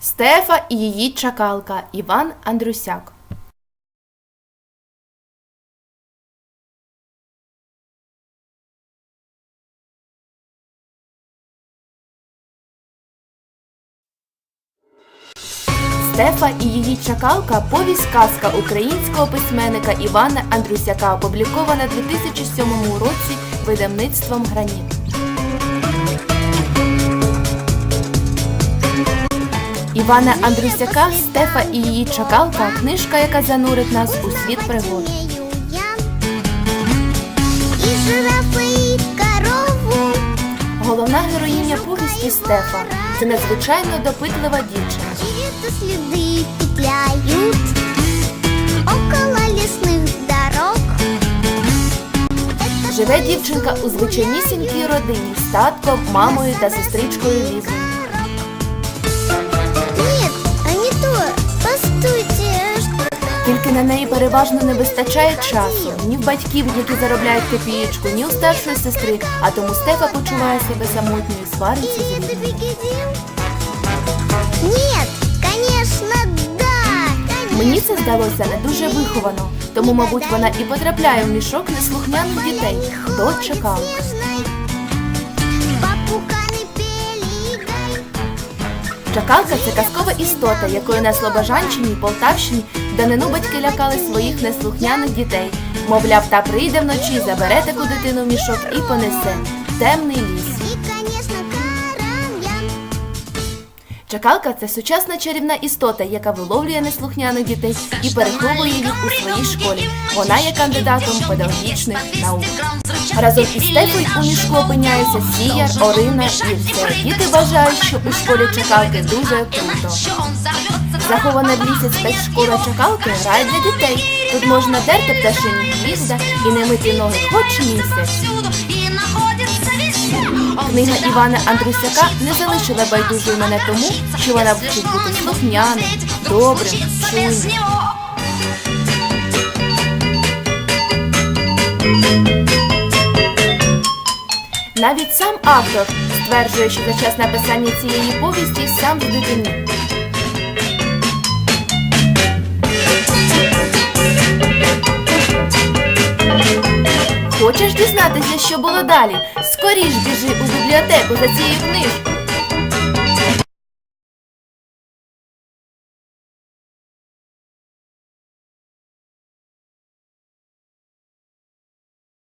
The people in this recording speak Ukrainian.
Стефа і її чакалка Іван Андрусяк. Стефа і її чакалка повість казка українського письменника Івана Андрусяка, опублікована 2007 році видавництвом Граніт. Івана Андрусяка, Стефа і її чакалка книжка, яка занурить нас у світ пригод. І жирафи, і корову. Головна героїня повісті Стефа це надзвичайно допитлива дівчина. Где-то следы петляют Около лесных дорог Это Живе дівчинка у звичайнісінькій родині з татком, мамою та сестричкою Лізою. На неї переважно не вистачає часу ні в батьків, які заробляють копієчку, ні у старшої сестри, а тому Стефа почуває себе самотньою, і свариться з это рідними. бегедин? Нет, да. Мені це здалося не дуже виховано, тому, мабуть, вона і потрапляє в мішок неслухняних дітей до чекалки. Чакалка це казкова істота, якою на Слобожанщині і Полтавщині данину батьки лякали своїх неслухняних дітей. Мовляв, та прийде вночі, забере таку дитину в мішок і понесе в темний ліс. Чакалка це сучасна чарівна істота, яка виловлює неслухняних дітей і переховує їх у своїй школі. Вона є кандидатом педагогічних наук. Разом із Стефою у мішку опиняються Сія, Орина і Ірця. Діти вважають, що у школі Чакалки дуже круто. Захована в лісі спецшкола Чакалки рай для дітей. Тут можна дерти пташині гнізда і не мити ноги хоч місяць. Книга Івана Андрусяка не залишила байдужою мене тому, що вона вчить бути слухняним, добрим, чуйним. Навіть сам автор стверджує, що за час написання цієї повісті сам здитинів. Хочеш дізнатися, що було далі? Скоріш біжи у бібліотеку за цією книжкою.